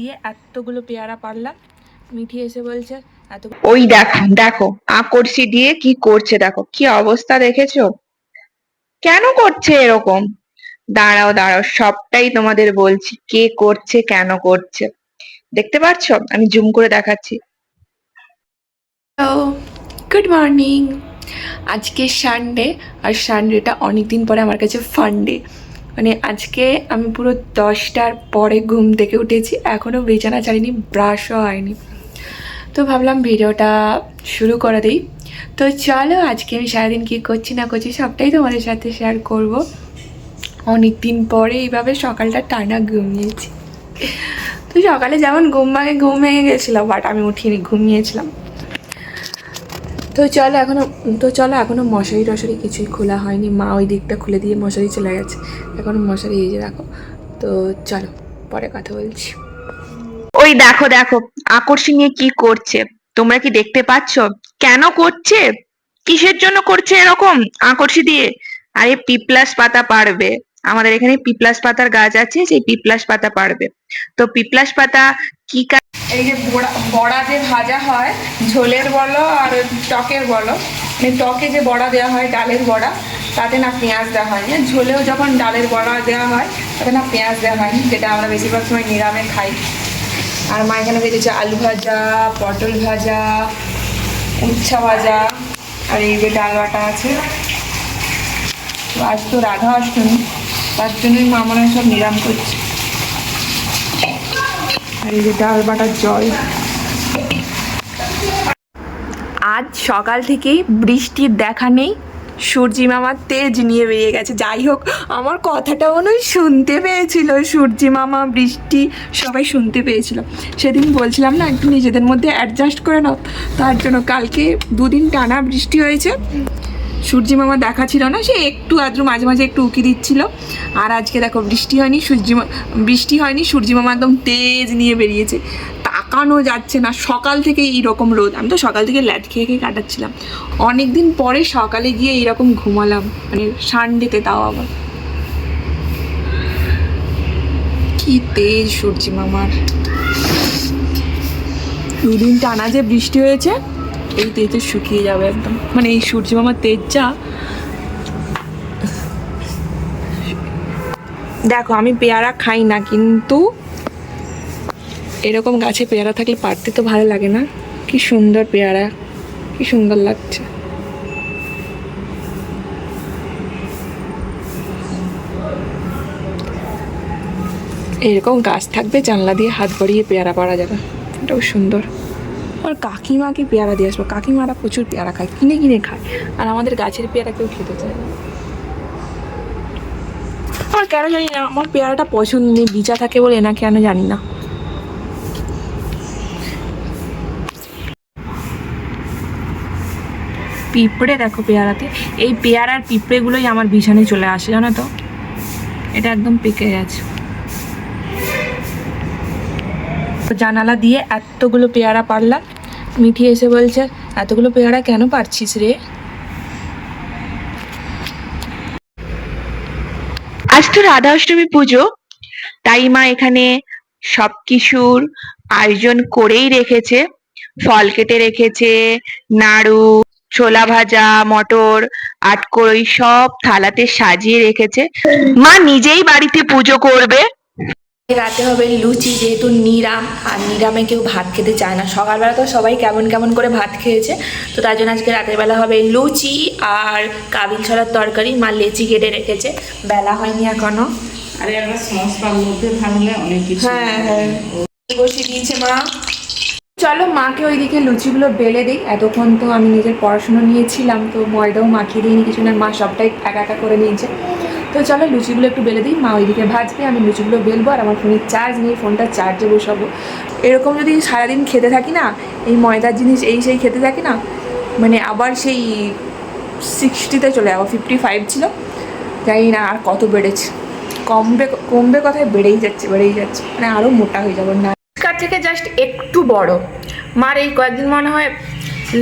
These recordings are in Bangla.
দিয়ে এতগুলো পেয়ারা পারলাম। মিঠি এসে বলছে এত ওই দেখো দেখো আকর্ষি দিয়ে কি করছে দেখো কি অবস্থা দেখেছ? কেন করছে এরকম? দাঁড়াও দাঁড়াও সবটাই তোমাদের বলছি কে করছে কেন করছে? দেখতে পাচ্ছো? আমি জুম করে দেখাচ্ছি। হ্যালো গুড মর্নিং আজকে সানডে আর সানডেটা অনেক দিন পরে আমার কাছে ফান্ডে মানে আজকে আমি পুরো দশটার পরে ঘুম থেকে উঠেছি এখনও বিছানা ছাড়িনি, ব্রাশও হয়নি। তো ভাবলাম ভিডিওটা শুরু করে দিই। তো চলো আজকে আমি সারাদিন কী করছি না করছি সবটাই তোমাদের সাথে শেয়ার করব। অনেক দিন পরে এইভাবে সকালটা টানা ঘুমিয়েছি তো সকালে যেমন ঘুম ভাঙে, ঘুম ভেঙে গেছিলাম বাট আমি উঠিনি, ঘুমিয়েছিলাম। তো চলো এখনও, তো চলো এখনও মশারি টশারি কিছুই খোলা হয়নি। মা ওই দিকটা খুলে দিয়ে মশারি চলে গেছে। এখনও মশারি এই যে রাখো তো চলো, পরে কথা বলছি। ওই দেখো দেখো আকর্ষি নিয়ে কি করছে? তোমরা কি দেখতে পাচ্ছ? কেন করছে? কিসের জন্য করছে এরকম আকর্ষি দিয়ে? আরে পিপ্লাস পাতা পারবে আমাদের এখানে পিপ্লাস পাতার গাছ আছে, সেই পিপ্লাস পাতা পারবে তো পিপ্লাস পাতা কি এই যে বড়া বড়া যে ভাজা হয়, ঝোলের বলো আর টকের বলো মানে টকে যে বড়া দেওয়া হয়, ডালের বড়া, তাতে না পেঁয়াজ দেওয়া হয়। না ঝোলেও যখন ডালের বড়া দেওয়া হয়, তাতে না পেঁয়াজ দেওয়া হয়, যেটা আমরা বেশিরভাগ সময় নিরামে খাই। আর মা এখানে ভেজেছে আলু ভাজা, পটল ভাজা, উচ্ছা ভাজা, আর এই যে ডাল বাটা আছে। আজ তো রাধা অষ্টমী, তার জন্যই মা মনে সব নিরাম করছে। ডাল বাটার জল। আজ সকাল থেকেই বৃষ্টির দেখা নেই। সূর্যি মামার তেজ নিয়ে বেরিয়ে গেছে। যাই হোক, আমার কথাটা মনে শুনতে পেয়েছিল। সূর্যি মামা, বৃষ্টি সবাই শুনতে পেয়েছিল। সেদিন বলছিলাম না, একটু নিজেদের মধ্যে অ্যাডজাস্ট করে নাও। তার জন্য কালকে দুদিন টানা বৃষ্টি হয়েছে। সূর্যি মামা দেখা ছিল না, সে একটু আদ্র মাঝে মাঝে একটু উকি দিচ্ছিল। আর আজকে দেখো বৃষ্টি হয়নি সূর্যিমা বৃষ্টি হয়নি, সূর্যি মামা একদম তেজ নিয়ে বেরিয়েছে। তাকানো যাচ্ছে না, সকাল থেকে এইরকম রোদ। আমি তো সকাল থেকে ল্যাদ খেয়ে খেয়ে কাটাচ্ছিলাম। অনেক দিন পরে সকালে গিয়ে এইরকম ঘুমালাম মানে সানডেতে তাও আবার। কি তেজ সূর্যি মামার। দুদিন টানা যে বৃষ্টি হয়েছে এই তেজে শুকিয়ে যাবে একদম। মানে এই সূর্য মামার তেজটা দেখো, আমি পেয়ারা খাই না, কিন্তু এরকম গাছে পেয়ারা থাকলে পারতে তো ভালো লাগে না। কি সুন্দর পেয়ারা, কি সুন্দর লাগছে। এরকম গাছ থাকবে, জানলা দিয়ে হাত বাড়িয়ে পেয়ারা পারা যাবে। এটাও সুন্দর। আর কাকিমাকে পেয়ারা দিয়ে আসব। কাকিমারা প্রচুর পেয়ারা খায়, কিনে কিনে খায়। আর আমাদের গাছের পেয়ারা কেউ খেতে চায় আমার কেন জানি না, আমার পেয়ারাটা পছন্দ নেই, বিচা থাকে বলে না, কেন জানি না। পিঁপড়ে দেখো পেয়ারাতে, এই পেয়ারার পিঁপড়েগুলোই আমার বিছানে চলে আসে, জানো তো? এটা একদম পেকে গেছে। জানালা দিয়ে এতগুলো পেয়ারা পারলাম। মিঠি এসে বলছে, এতগুলো পেয়ারা কেন পারছিস রে? আজ তো রাধা অষ্টমী পুজো। তাই মা এখানে সব কিছুর আয়োজন করেই রেখেছে। ফল কেটে রেখেছে, নাড়ু, ছোলা ভাজা, মটর, আটকড়ই সব থালাতে সাজিয়ে রেখেছে। মা নিজেই বাড়িতে পুজো করবে। রাতে হবে লুচি যেহেতু নিরাম আর নিরামে কেউ ভাত খেতে চায় না। সকালবেলা তো সবাই কেমন কেমন করে ভাত খেয়েছে তো তার জন্য আজকে রাতের বেলা হবে লুচি আর কাবিল ছড়ার তরকারি। মা লেচি কেটে রেখেছে বেলা হয়নি এখনও। আরে আমরা সমস্যার মধ্যে থাকলে অনেক কিছু। হ্যাঁ হ্যাঁ। বসে দিয়েছে মা। চলো মাকে ওইদিকে লুচিগুলো বেলে দিই। এতক্ষণ তো আমি নিজের পড়াশুনো নিয়েছিলাম তো ময়দাও মাখিয়ে দিইনি কিছু না। মা সবটাই একা একা করে নিয়েছে। তো চলো লুচিগুলো একটু বেলে দিই। মা ওইদিকে ভাজবে, আমি লুচিগুলো বেলবো আর আমার ফোনের চার্জ নিয়ে ফোনটা চার্জে বসাবো। এরকম যদি সারাদিন খেতে থাকি না, এই ময়দার জিনিস, এই সেই খেতে থাকি না মানে আবার সেই সিক্সটিতে চলে যাব ফিফটি ফাইভ ছিল। জানি না আর কত বেড়েছে। কমবে কমবে কথায় বেড়েই যাচ্ছে বেড়েই যাচ্ছে। মানে আরও মোটা হয়ে যাব। না। থেকে জাস্ট একটু বড়। মার এই কয়েকদিন মনে হয়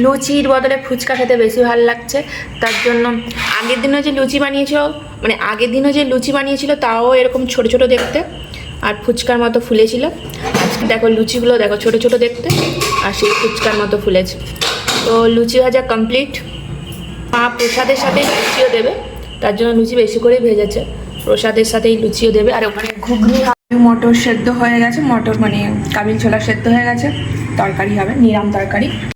লুচির বদলে ফুচকা খেতে বেশি ভালো লাগছে। তার জন্য আগের দিনও যে লুচি বানিয়েছিল মানে আগের দিনও যে লুচি বানিয়েছিল, তাও এরকম ছোট ছোট দেখতে। আর ফুচকার মতো ফুলেছিল। আজকে দেখো লুচিগুলো দেখো ছোট ছোট দেখতে, আর সেই ফুচকার মতো ফুলেছে। তো লুচি ভাজা কমপ্লিট মা প্রসাদের সাথে লুচিও দেবে, তার জন্য লুচি বেশি করেই ভেজেছে। প্রসাদের সাথেই লুচিও দেবে, আর ওখানে ঘুগনি মটর সেদ্ধ হয়ে গেছে, মটর মানে কাবিল ছোলা সেদ্ধ হয়ে গেছে, তরকারি হবে, নিরাম তরকারি।